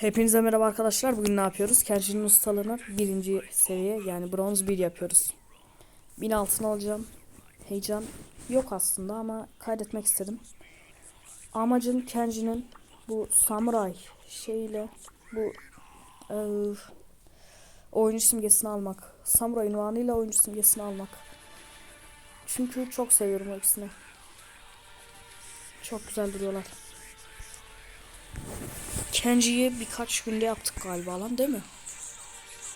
Hepinize merhaba arkadaşlar. Bugün ne yapıyoruz? Kenshin'in ustalığını birinci seviye yani bronz 1 yapıyoruz. 1000 altın alacağım. Heyecan yok aslında ama kaydetmek istedim. Amacın Kenshin'in bu samuray şeyle bu eee, oyuncu simgesini almak. Samuray ünvanıyla oyuncu simgesini almak. Çünkü çok seviyorum o ikisini. Çok güzel duruyorlar. Kenji'yi birkaç günde yaptık galiba lan değil mi?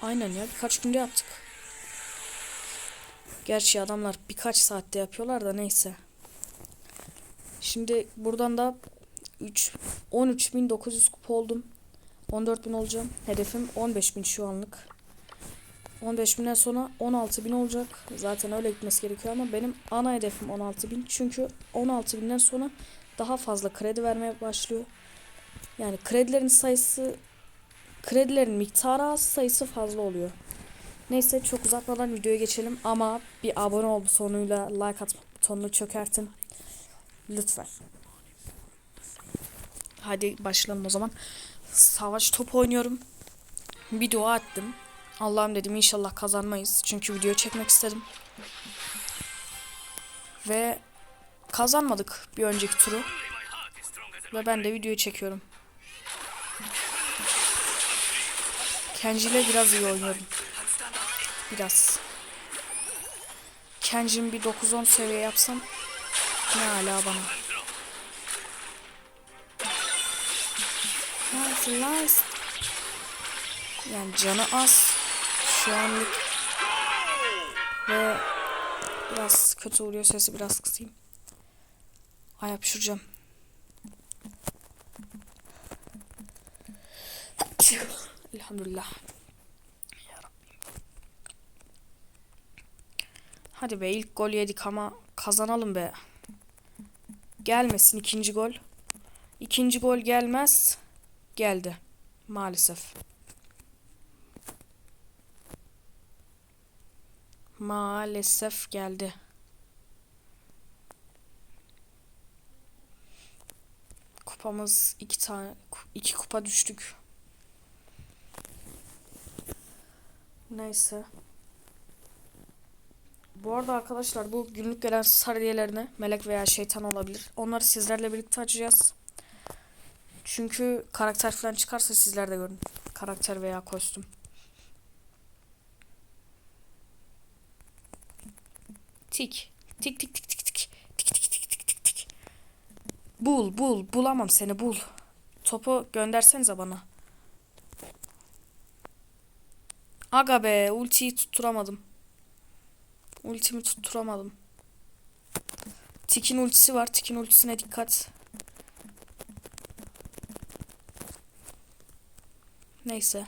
Aynen ya birkaç günde yaptık. Gerçi adamlar birkaç saatte yapıyorlar da neyse. Şimdi buradan da 3 13.900 kupa oldum. 14.000 olacağım. Hedefim 15.000 şu anlık. 15.000'den sonra 16.000 olacak. Zaten öyle gitmesi gerekiyor ama benim ana hedefim 16.000. Çünkü 16.000'den sonra daha fazla kredi vermeye başlıyor. Yani kredilerin sayısı kredilerin miktarı az sayısı fazla oluyor. Neyse çok uzatmadan videoya geçelim ama bir abone ol sonuyla like atma butonunu çökertin. Lütfen. Hadi başlayalım o zaman. Savaş top oynuyorum. Bir dua ettim. Allah'ım dedim inşallah kazanmayız. Çünkü video çekmek istedim. Ve kazanmadık bir önceki turu. Ve ben de videoyu çekiyorum. Kenji ile biraz iyi oynuyorum. Biraz. Kenji'mi bir 9-10 seviye yapsam ne hala bana. Nice, nice. Yani canı az. Şu anlık. Ve biraz kötü oluyor sesi biraz kısayım. Ay yapışıracağım. Elhamdülillah. Ya Rabbim. Hadi be ilk gol yedik ama kazanalım be. Gelmesin ikinci gol. İkinci gol gelmez. Geldi. Maalesef. Maalesef geldi. Kupamız iki tane iki kupa düştük. Neyse. Bu arada arkadaşlar bu günlük gelen sarıyelerine melek veya şeytan olabilir. Onları sizlerle birlikte açacağız. Çünkü karakter falan çıkarsa sizler de görün. Karakter veya kostüm. Tik. Tik tik tik tik tik. Tik tik tik tik tik tik. Bul bul. Bulamam seni bul. Topu göndersenize bana. Aga be ultiyi tutturamadım. Ultimi tutturamadım. Tik'in ultisi var. Tik'in ultisine dikkat. Neyse.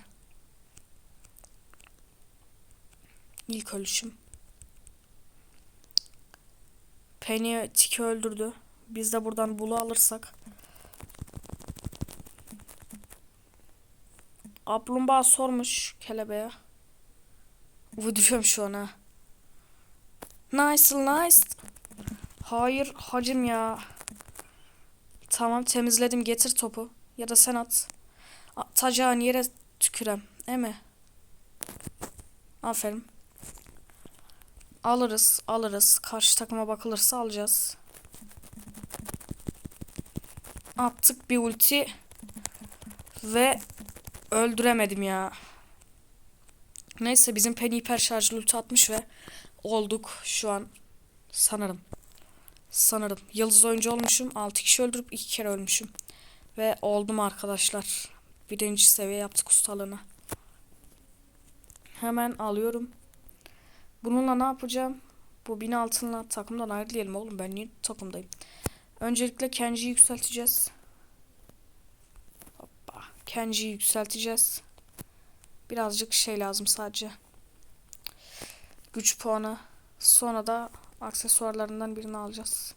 İlk ölüşüm. Penny Tik'i öldürdü. Biz de buradan Bulu alırsak. Aplumbağa sormuş kelebeğe. Uyduruyorum şu an ha. Nice nice. Hayır hacım ya. Tamam temizledim getir topu. Ya da sen at. Atacağın yere tükürem. E mi? Aferin. Alırız alırız. Karşı takıma bakılırsa alacağız. Attık bir ulti. Ve öldüremedim ya. Neyse bizim Penny hiper şarjlı ulti atmış ve olduk şu an sanırım. Sanırım. Yıldız oyuncu olmuşum. 6 kişi öldürüp 2 kere ölmüşüm. Ve oldum arkadaşlar. Birinci seviye yaptık ustalığını. Hemen alıyorum. Bununla ne yapacağım? Bu bin altınla takımdan ayrılayalım oğlum. Ben niye takımdayım? Öncelikle Kenji'yi yükselteceğiz. Hoppa. Kenji'yi yükselteceğiz. Birazcık şey lazım sadece. Güç puanı. Sonra da aksesuarlarından birini alacağız.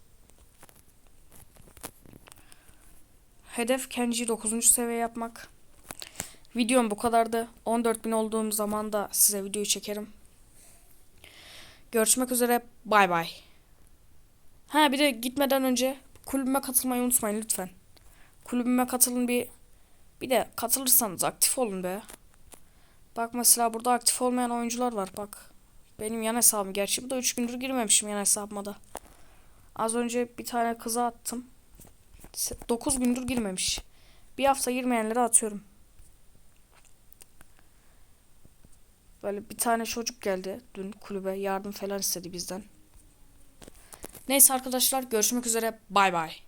Hedef Kenji'yi 9. seviye yapmak. Videom bu kadardı. 14.000 olduğum zaman da size videoyu çekerim. Görüşmek üzere. Bay bay. Ha bir de gitmeden önce kulübüme katılmayı unutmayın lütfen. Kulübüme katılın bir Bir de katılırsanız aktif olun be. Bak mesela burada aktif olmayan oyuncular var bak. Benim yan hesabım gerçi bu da 3 gündür girmemişim yan hesabıma da. Az önce bir tane kıza attım. 9 gündür girmemiş. Bir hafta girmeyenlere atıyorum. Böyle bir tane çocuk geldi dün kulübe yardım falan istedi bizden. Neyse arkadaşlar görüşmek üzere bay bay.